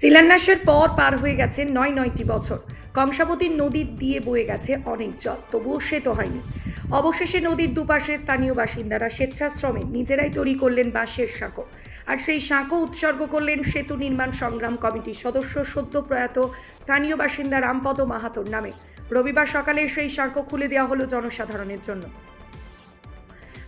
শিলান্যাসের পর পার হয়ে গেছে নয় নয়টি বছর। কংসাবতীর নদীর দিয়ে বয়ে গেছে অনেক জল, তবুও সে তো হয়নি। অবশেষে নদীর দুপাশে স্থানীয় বাসিন্দারা স্বেচ্ছাশ্রমে নিজেরাই তৈরি করলেন বাঁশের সাঁকো। আর সেই সাঁকো উৎসর্গ করলেন সেতু নির্মাণ সংগ্রাম কমিটির সদস্য সদ্য প্রয়াত স্থানীয় বাসিন্দা রামপদ মাহাতোর নামে। রবিবার সকালে সেই সাঁকো খুলে দেওয়া হলো জনসাধারণের জন্য।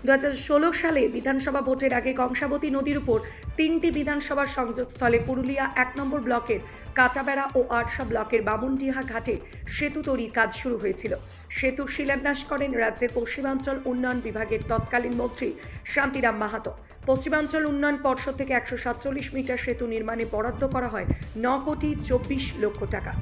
দু হাজার ষোলো সালে বিধানসভা ভোটের আগে কংসাবতী নদীর উপর তিনটি বিধানসভার সংযোগস্থলে পুরুলিয়া এক নম্বর ব্লকের কাটাবেড়া ও আটশা ব্লকের বামুনডিহা ঘাটে সেতু তৈরির কাজ শুরু হয়েছিল। সেতু শিলান্যাস করেন রাজ্যের পশ্চিমাঞ্চল উন্নয়ন বিভাগের তৎকালীন মন্ত্রী শান্তিরাম মাহাতো। পশ্চিমাঞ্চল উন্নয়ন পর্ষদ থেকে একশো সাতচল্লিশ মিটার সেতু নির্মাণে বরাদ্দ করা হয় ন কোটি চব্বিশ লক্ষ টাকা।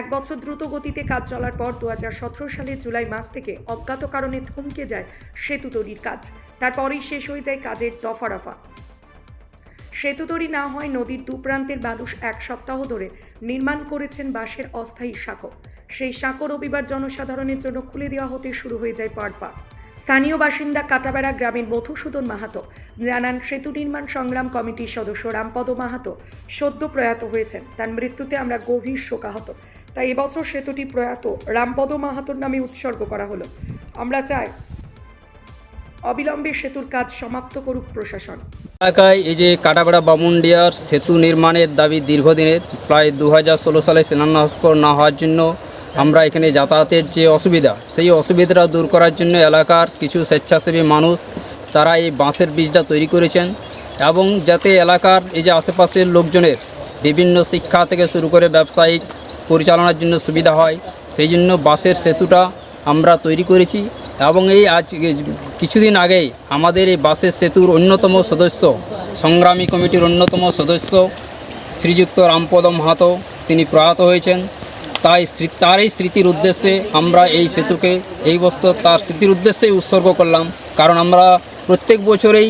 এক বছর দ্রুত গতিতে কাজ চলার পর দু হাজার সতেরো সালের জুলাই মাস থেকে অজ্ঞাত কারণে থমকে যায় সেতু তৈরির কাজ। তারপরেই শেষ হয়ে যায় কাজের দফা রফা সেতু তৈরি না হয় নদীর দুপ্রান্তের মানুষ এক সপ্তাহ ধরে নির্মাণ করেছেন বাঁশের অস্থায়ী সাঁকো সেই সাঁকো রবিবার জনসাধারণের জন্য খুলে দেওয়া হতে শুরু হয়ে যায় পাড়পা স্থানীয় বাসিন্দা কাটাবেড়া গ্রামের মধুসূদন মাহাতো জানান, সেতু নির্মাণ সংগ্রাম কমিটির সদস্য রামপদ মাহাতো সদ্য প্রয়াত হয়েছেন। তার মৃত্যুতে আমরা গভীর শোকাহত। তাই এবছর সেতুটি প্রয়াত রামপদ মাহাতোর নামে উৎসর্গ করা হলো। আমরা চাই অবিলম্বে সেতুর কাজ সমাপ্ত করুক প্রশাসন। এলাকায় এই যে কাটাবেড়া বামুন্ডিয়ার সেতু নির্মাণের দাবি দীর্ঘদিনের, প্রায় দু হাজার ষোলো সালে শিলান্যাস না হওয়ার জন্য আমরা এখানে যাতায়াতের যে অসুবিধা, সেই অসুবিধাটা দূর করার জন্য এলাকার কিছু স্বেচ্ছাসেবী মানুষ তারা এই বাঁশের বীজটা তৈরি করেছেন এবং যাতে এলাকার এই যে আশেপাশের লোকজনের বিভিন্ন শিক্ষা থেকে শুরু করে ব্যবসায়িক পরিচালনার জন্য সুবিধা হয়, সেই জন্য বাঁশের সেতুটা আমরা তৈরি করেছি এবং এই আজ কিছুদিন আগেই আমাদের এই বাসের সেতুর অন্যতম সদস্য, সংগ্রামী কমিটির অন্যতম সদস্য শ্রীযুক্ত রামপদ মাহাতো তিনি প্রয়াত হয়েছেন। তাই তার এই স্মৃতির উদ্দেশ্যে আমরা এই সেতুকে, এই বছর তার স্মৃতির উদ্দেশ্যেই উৎসর্গ করলাম। কারণ আমরা প্রত্যেক বছরেই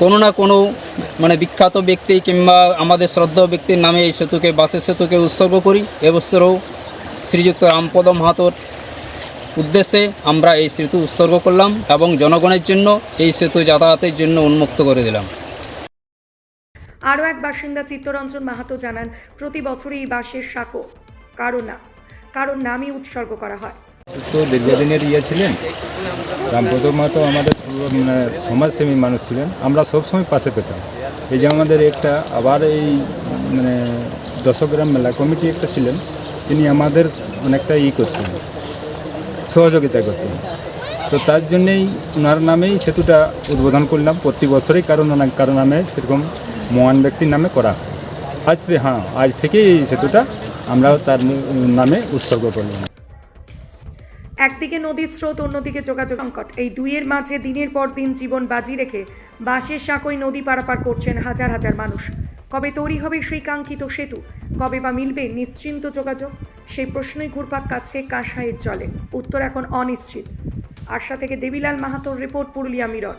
কোনো না কোনো মানে বিখ্যাত ব্যক্তি কিংবা আমাদের শ্রদ্ধা ব্যক্তির নামে এই সেতুকে, বাসের সেতুকে উৎসর্গ করি। এবছরও শ্রীযুক্ত রামপদ মাহাতোর উদ্দেশ্যে আমরা এই সেতু উৎসর্গ করলাম এবং জনগণের জন্য এই সেতু যাতায়াতের জন্য উন্মুক্ত করে দিলাম। আরও এক বাসিন্দা চিত্তরঞ্জন মাহাতো জানান, প্রতি বছরই এই বাঁশের সাঁকো কারও না কারোর নামই উৎসর্গ করা হয়। তো দীর্ঘদিনের ইয়ে ছিলেন রামপদ মাহাতো আমাদের সমাজসেবী মানুষ ছিলেন, আমরা সবসময় পাশে পেতাম। এই যে আমাদের একটা, আবার এই মানে দশগ্রাম মেলা কমিটি একটা ছিলেন, তিনি আমাদের অনেকটা ই করতেন, সহযোগিতা করতেন। তো তার জন্যেই ওনার নামেই সেতুটা উদ্বোধন করলাম প্রতি বছরই, কারণ কারও নামে সেরকম মহান ব্যক্তির নামে করা। আজ হ্যাঁ আজ থেকেই এই সেতুটা আমরাও তার নামে উৎসর্গ করলাম। একদিকে নদীর স্রোত, অন্যদিকে যোগাযোগ সংকট। এই দুইয়ের মাঝে দিনের পর দিন জীবন বাজি রেখে বাঁশের সাঁকোয় নদী পারাপার করছেন হাজার হাজার মানুষ। কবে তৈরি হবে সেই কাঙ্ক্ষিত সেতু? কবে বা মিলবে নিশ্চিন্ত যোগাযোগ? সেই প্রশ্নই ঘুরপাক কাচ্ছে কাঁসাইয়ের জলে। উত্তর এখন অনিশ্চিত। আরশা থেকে দেবীলাল মাহাতোর রিপোর্ট, পুরুলিয়া মিরর।